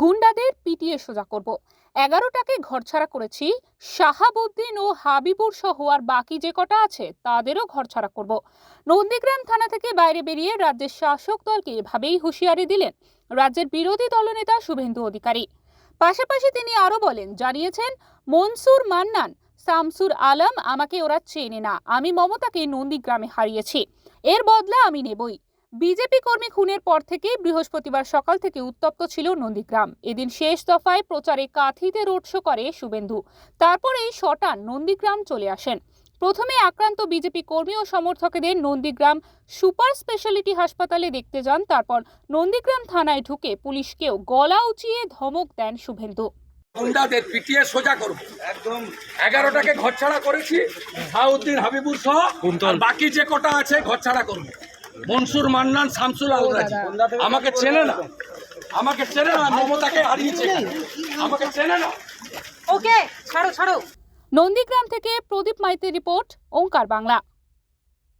গুন্ডাদের পিটিয়ে সোজা করব। এগারোটাকে ঘরছাড়া করেছি। শাহাবুদ্দিন ও হাবিবুর সহ আর বাকি যে কটা আছে, তাদেরও ঘরছাড়া করব। নন্দীগ্রাম থানা থেকে বাইরে বেরিয়ে রাজ্যের শাসক দলকে এভাবেই হুঁশিয়ারি দিলেন রাজ্যের বিরোধী দলনেতা শুভেন্দু অধিকারী। পাশাপাশি তিনি আরও বলেন, জানিয়েছেন, মনসুর মান্নান, শামসুর আলম আমাকে ওরা চেনে না। আমি মমতাকে নন্দীগ্রামে হারিয়েছি। এর বদলা আমি নেবই। বিজেপি কর্মী খুনের পর থেকে বৃহস্পতিবার সকাল থেকে উত্তপ্ত ছিল নন্দীগ্রাম। এদিন শেষ দফায় প্রচারে কাঁথিতে রোড শো করে শুভেন্দু। তারপরেই শটান নন্দীগ্রাম চলে আসেন। প্রথমে আক্রান্ত বিজেপি কর্মী ও সমর্থকদের নন্দীগ্রাম সুপার স্পেশালিটি হাসপাতালে দেখতে যান তারপর নন্দীগ্রাম থানায় ঢুকে পুলিশকেও গলা উঁচিয়ে ধমক দেন শুভেন্দু। গুন্ডাদের পিটিয়ে সোজা করব একদম। এগারোটাকে ঘরছাড়া করেছি সাউদ্দিন হাবিবুর সহ বাকি যে কটা আছে ঘরছাড়া করব মনসুর মান্নান শামসুল আলরাজি আমাকে চেনে না। আমাকে চেনে না মমতাকে হারিয়েছে আমাকে চেনে না। ওকে ছাড়ো ছাড়ো। নন্দীগ্রাম থেকে প্রদীপ মাইতির রিপোর্ট ওঙ্কার বাংলা।